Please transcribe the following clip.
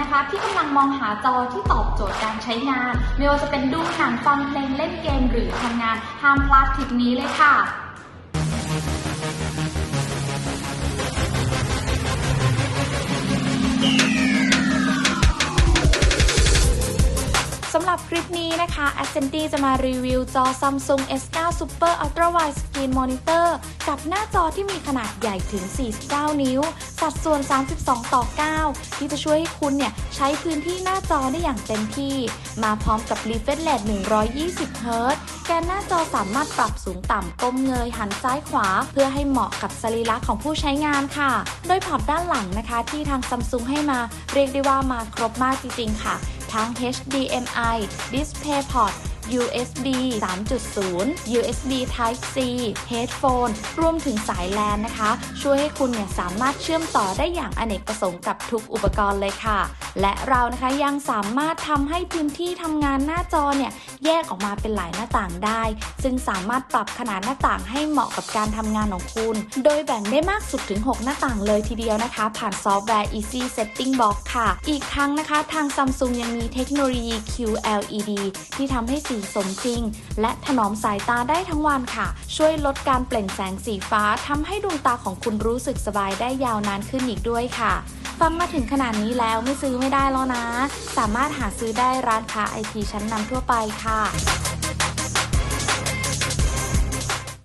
นะคะ ที่กำลังมองหาจอที่ตอบโจทย์การใช้งาน ไม่ว่าจะเป็นดูหนังฟังเพลงเล่นเกมหรือทำงานห้ามพลาดทริปนี้เลยค่ะ สำหรับคลิปนี้นะคะ a c c e n t y จะมารีวิวจอ Samsung S9 Super Ultra Wide Screen Monitor กับหน้าจอที่มีขนาดใหญ่ถึง 49 นิ้ว สัดส่วน 32 ต่อ 9 ที่จะช่วยให้คุณเนี่ย ใช้พื้นที่หน้าจอได้อย่างเต็มที่ มาพร้อมกับ refresh rate 120 Hz แกนหน้าจอสามารถปรับสูงต่ำก้มเงยหันซ้ายขวา เพื่อให้เหมาะกับสรีระของผู้ใช้งานค่ะ โดยพอร์ตด้านหลังนะคะ ที่ทาง Samsung ให้มาเรียกได้ว่ามาครบมากจริงๆค่ะ ทั้ง HDMI DisplayPort USB 3.0 USB Type C Headphone รวมถึงสายแลนนะคะ ช่วยให้คุณเนี่ยสามารถเชื่อมต่อได้อย่างอเนกประสงค์กับทุกอุปกรณ์เลยค่ะ และเรานะคะยังสามารถทำให้พื้นที่ทำงานหน้าจอเนี่ย แยกออกมาเป็นหลายหน้าต่างได้ ซึ่งสามารถปรับขนาดหน้าต่างให้เหมาะกับการทำงานของคุณ โดยแบ่งได้มากสุดถึง 6 หน้าต่างเลยทีเดียวนะคะ ผ่านซอฟต์แวร์ Easy Setting Box ค่ะ อีกทั้งนะคะ ทาง Samsung ยังมีเทคโนโลยี QLED ที่ทำให้สีสมจริง และถนอมสายตาได้ทั้งวันค่ะ ช่วยลดการเปล่งแสงสีฟ้าทำให้ดวงตาของคุณรู้สึกสบายได้ยาวนานขึ้นอีกด้วยค่ะ ฟังมาถึงขนาดนี้แล้วไม่ซื้อไม่ได้แล้วนะ สามารถหาซื้อได้ร้านค้าไอทีชั้นนำทั่วไปค่ะ